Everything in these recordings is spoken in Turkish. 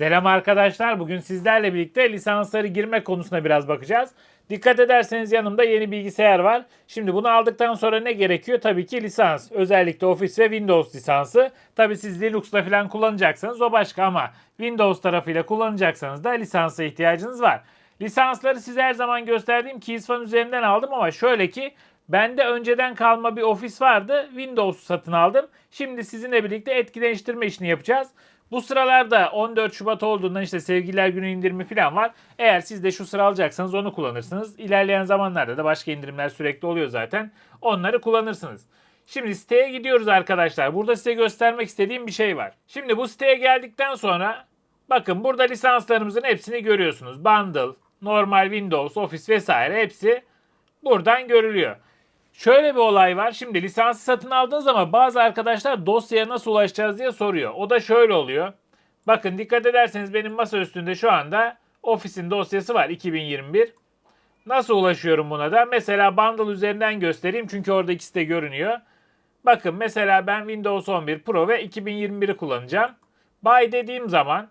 Selam arkadaşlar. Bugün sizlerle birlikte lisansları girme konusuna biraz bakacağız. Dikkat ederseniz yanımda yeni bilgisayar var. Şimdi bunu aldıktan sonra ne gerekiyor? Tabii ki lisans. Özellikle Office ve Windows lisansı. Tabii siz Linux'ta falan kullanacaksanız o başka ama Windows tarafıyla kullanacaksanız da lisansa ihtiyacınız var. Lisansları size her zaman gösterdiğim Keysfan üzerinden aldım ama şöyle ki Bende önceden kalma bir ofis vardı. Windows satın aldım. Şimdi sizinle birlikte etkileştirme işini yapacağız. Bu sıralarda 14 Şubat olduğundan işte Sevgililer Günü indirimi falan var. Eğer siz de şu sıra alacaksanız onu kullanırsınız. İlerleyen zamanlarda da başka indirimler sürekli oluyor zaten. Onları kullanırsınız. Şimdi siteye gidiyoruz arkadaşlar. Burada size göstermek istediğim bir şey var. Şimdi bu siteye geldikten sonra bakın burada lisanslarımızın hepsini görüyorsunuz. Bundle, normal Windows, Office vesaire hepsi buradan görülüyor. Şöyle bir olay var. Şimdi lisansı satın aldığınız ama bazı arkadaşlar dosyaya nasıl ulaşacağız diye soruyor. O da şöyle oluyor. Bakın dikkat ederseniz benim masa üstünde şu anda ofisin dosyası var 2021. Nasıl ulaşıyorum buna da? Mesela bundle üzerinden göstereyim çünkü orada ikisi de görünüyor. Bakın mesela ben Windows 11 Pro ve 2021'i kullanacağım. Buy dediğim zaman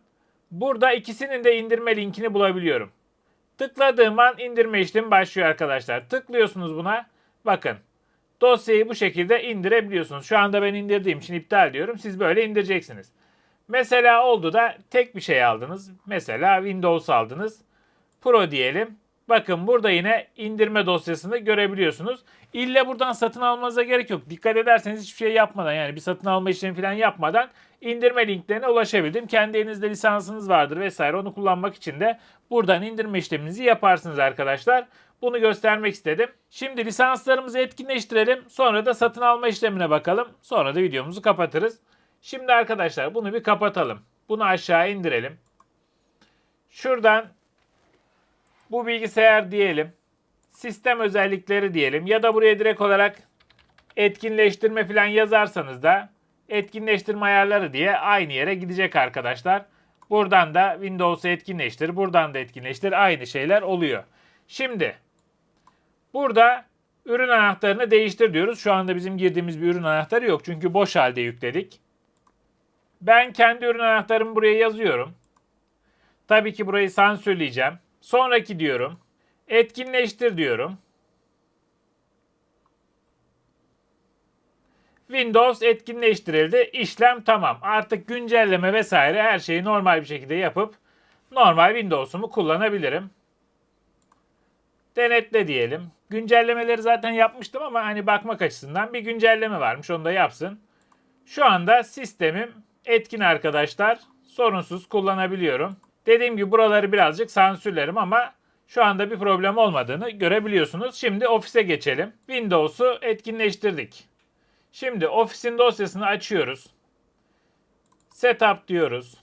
burada ikisinin de indirme linkini bulabiliyorum. Tıkladığım an indirme işlemi başlıyor arkadaşlar. Tıklıyorsunuz buna. Bakın dosyayı bu şekilde indirebiliyorsunuz. Şu anda ben indirdiğim için iptal diyorum. Siz böyle indireceksiniz. Mesela oldu da tek bir şey aldınız. Mesela Windows aldınız. Pro diyelim. Bakın burada yine indirme dosyasını görebiliyorsunuz. İlle buradan satın almanıza gerek yok. Dikkat ederseniz hiçbir şey yapmadan yani bir satın alma işlemi falan yapmadan indirme linklerine ulaşabildim. Kendi elinizde lisansınız vardır vesaire onu kullanmak için de buradan indirme işleminizi yaparsınız arkadaşlar. Bunu göstermek istedim. Şimdi lisanslarımızı etkinleştirelim. Sonra da satın alma işlemine bakalım. Sonra da videomuzu kapatırız. Şimdi arkadaşlar bunu bir kapatalım. Bunu aşağı indirelim. Şuradan bu bilgisayar diyelim. Sistem özellikleri diyelim. Ya da buraya direkt olarak etkinleştirme falan yazarsanız da etkinleştirme ayarları diye aynı yere gidecek arkadaşlar. Buradan da Windows'u etkinleştir, buradan da etkinleştir. Aynı şeyler oluyor. Şimdi burada ürün anahtarını değiştir diyoruz. Şu anda bizim girdiğimiz bir ürün anahtarı yok. Çünkü boş halde yükledik. Ben kendi ürün anahtarımı buraya yazıyorum. Tabii ki burayı sansürleyeceğim. Sonraki diyorum. Etkinleştir diyorum. Windows etkinleştirildi. İşlem tamam. Artık güncelleme vesaire her şeyi normal bir şekilde yapıp normal Windows'umu kullanabilirim. Denetle diyelim. Güncellemeleri zaten yapmıştım ama hani bakmak açısından bir güncelleme varmış. Onu da yapsın. Şu anda sistemim etkin arkadaşlar. Sorunsuz kullanabiliyorum. Dediğim gibi buraları birazcık sansürlerim ama şu anda bir problem olmadığını görebiliyorsunuz. Şimdi ofise geçelim. Windows'u etkinleştirdik. Şimdi ofisin dosyasını açıyoruz. Setup diyoruz.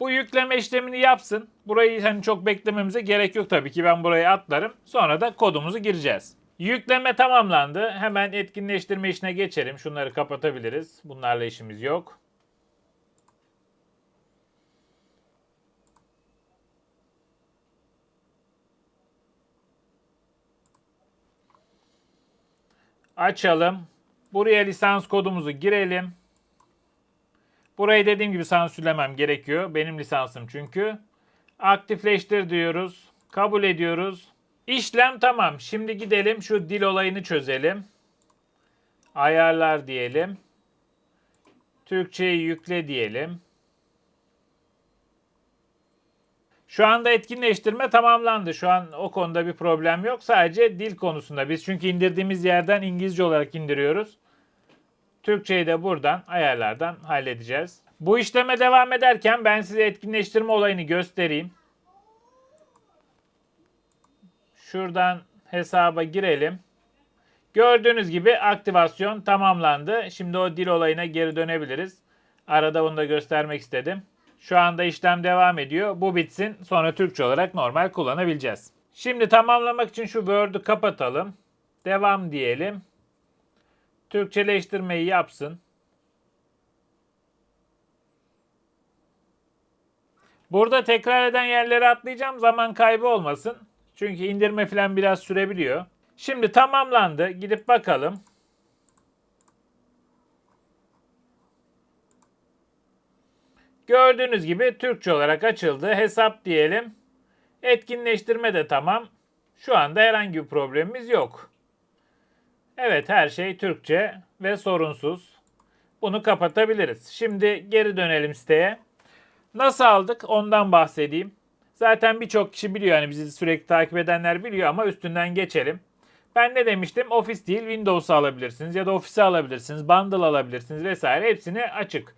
Bu yükleme işlemini yapsın. Burayı hani çok beklememize gerek yok tabii ki. Ben buraya atlarım. Sonra da kodumuzu gireceğiz. Yükleme tamamlandı. Hemen etkinleştirme işine geçelim. Şunları kapatabiliriz. Bunlarla işimiz yok. Açalım. Buraya lisans kodumuzu girelim. Burayı dediğim gibi sansürlemem gerekiyor. Benim lisansım çünkü. Aktifleştir diyoruz. Kabul ediyoruz. İşlem tamam. Şimdi gidelim şu dil olayını çözelim. Ayarlar diyelim. Türkçeyi yükle diyelim. Şu anda etkinleştirme tamamlandı. Şu an o konuda bir problem yok. Sadece dil konusunda biz çünkü indirdiğimiz yerden İngilizce olarak indiriyoruz. Türkçeyi de buradan ayarlardan halledeceğiz. Bu işleme devam ederken ben size etkinleştirme olayını göstereyim. Şuradan hesaba girelim. Gördüğünüz gibi aktivasyon tamamlandı. Şimdi o dil olayına geri dönebiliriz. Arada onu da göstermek istedim. Şu anda işlem devam ediyor. Bu bitsin. Sonra Türkçe olarak normal kullanabileceğiz. Şimdi tamamlamak için şu Word'ü kapatalım. Devam diyelim. Türkçeleştirmeyi yapsın. Burada tekrar eden yerleri atlayacağım. Zaman kaybı olmasın. Çünkü indirme falan biraz sürebiliyor. Şimdi tamamlandı. Gidip bakalım. Gördüğünüz gibi Türkçe olarak açıldı. Hesap diyelim. Etkinleştirme de tamam. Şu anda herhangi bir problemimiz yok. Evet her şey Türkçe ve sorunsuz. Bunu kapatabiliriz. Şimdi geri dönelim siteye. Nasıl aldık ondan bahsedeyim. Zaten birçok kişi biliyor yani bizi sürekli takip edenler biliyor ama üstünden geçelim. Ben ne demiştim? Office değil Windows'u alabilirsiniz ya da Office'i alabilirsiniz, Bundle alabilirsiniz vesaire hepsini açık.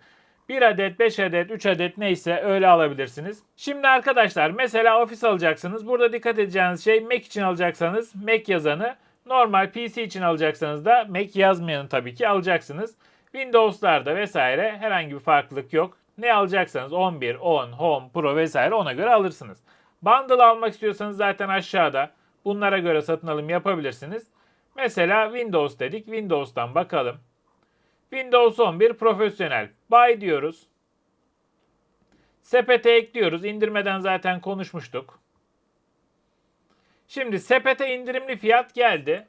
1 adet, 5 adet, 3 adet neyse öyle alabilirsiniz. Şimdi arkadaşlar mesela Office alacaksınız. Burada dikkat edeceğiniz şey Mac için alacaksanız Mac yazanı, normal PC için alacaksanız da Mac yazmayanı tabii ki alacaksınız. Windows'larda vesaire herhangi bir farklılık yok. Ne alacaksanız 11, 10, Home, Pro vesaire ona göre alırsınız. Bundle almak istiyorsanız zaten aşağıda. Bunlara göre satın alım yapabilirsiniz. Mesela Windows dedik. Windows'tan bakalım. Windows 11 profesyonel. Buy diyoruz. Sepete ekliyoruz. İndirmeden zaten konuşmuştuk. Şimdi sepete indirimli fiyat geldi.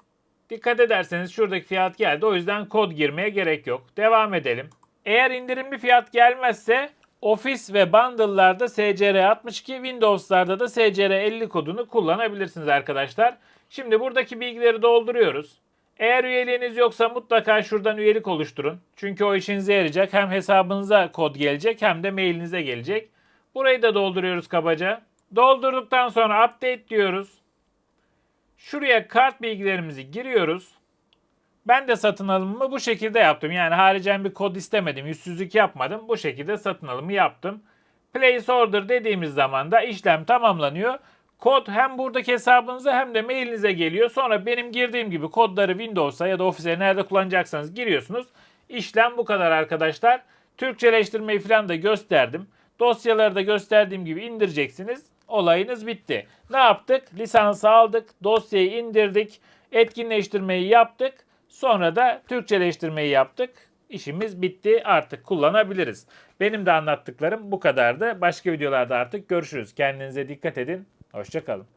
Dikkat ederseniz şuradaki fiyat geldi. O yüzden kod girmeye gerek yok. Devam edelim. Eğer indirimli fiyat gelmezse Office ve Bundle'larda SCR62, Windows'larda da SCR50 kodunu kullanabilirsiniz arkadaşlar. Şimdi buradaki bilgileri dolduruyoruz. Eğer üyeliğiniz yoksa mutlaka şuradan üyelik oluşturun. Çünkü o işinize yarayacak. Hem hesabınıza kod gelecek hem de mailinize gelecek. Burayı da dolduruyoruz kabaca. Doldurduktan sonra update diyoruz. Şuraya kart bilgilerimizi giriyoruz. Ben de satın alımımı bu şekilde yaptım. Yani haricen bir kod istemedim. Yüzsüzlük yapmadım. Bu şekilde satın alımı yaptım. Place order dediğimiz zaman da işlem tamamlanıyor. Kod hem buradaki hesabınıza hem de mailinize geliyor. Sonra benim girdiğim gibi kodları Windows'a ya da Office'e nerede kullanacaksanız giriyorsunuz. İşlem bu kadar arkadaşlar. Türkçeleştirmeyi falan da gösterdim. Dosyaları da gösterdiğim gibi indireceksiniz. Olayınız bitti. Ne yaptık? Lisansı aldık, dosyayı indirdik, etkinleştirmeyi yaptık. Sonra da Türkçeleştirmeyi yaptık. İşimiz bitti. Artık kullanabiliriz. Benim de anlattıklarım bu kadardı. Başka videolarda artık görüşürüz. Kendinize dikkat edin. Hoşçakalın.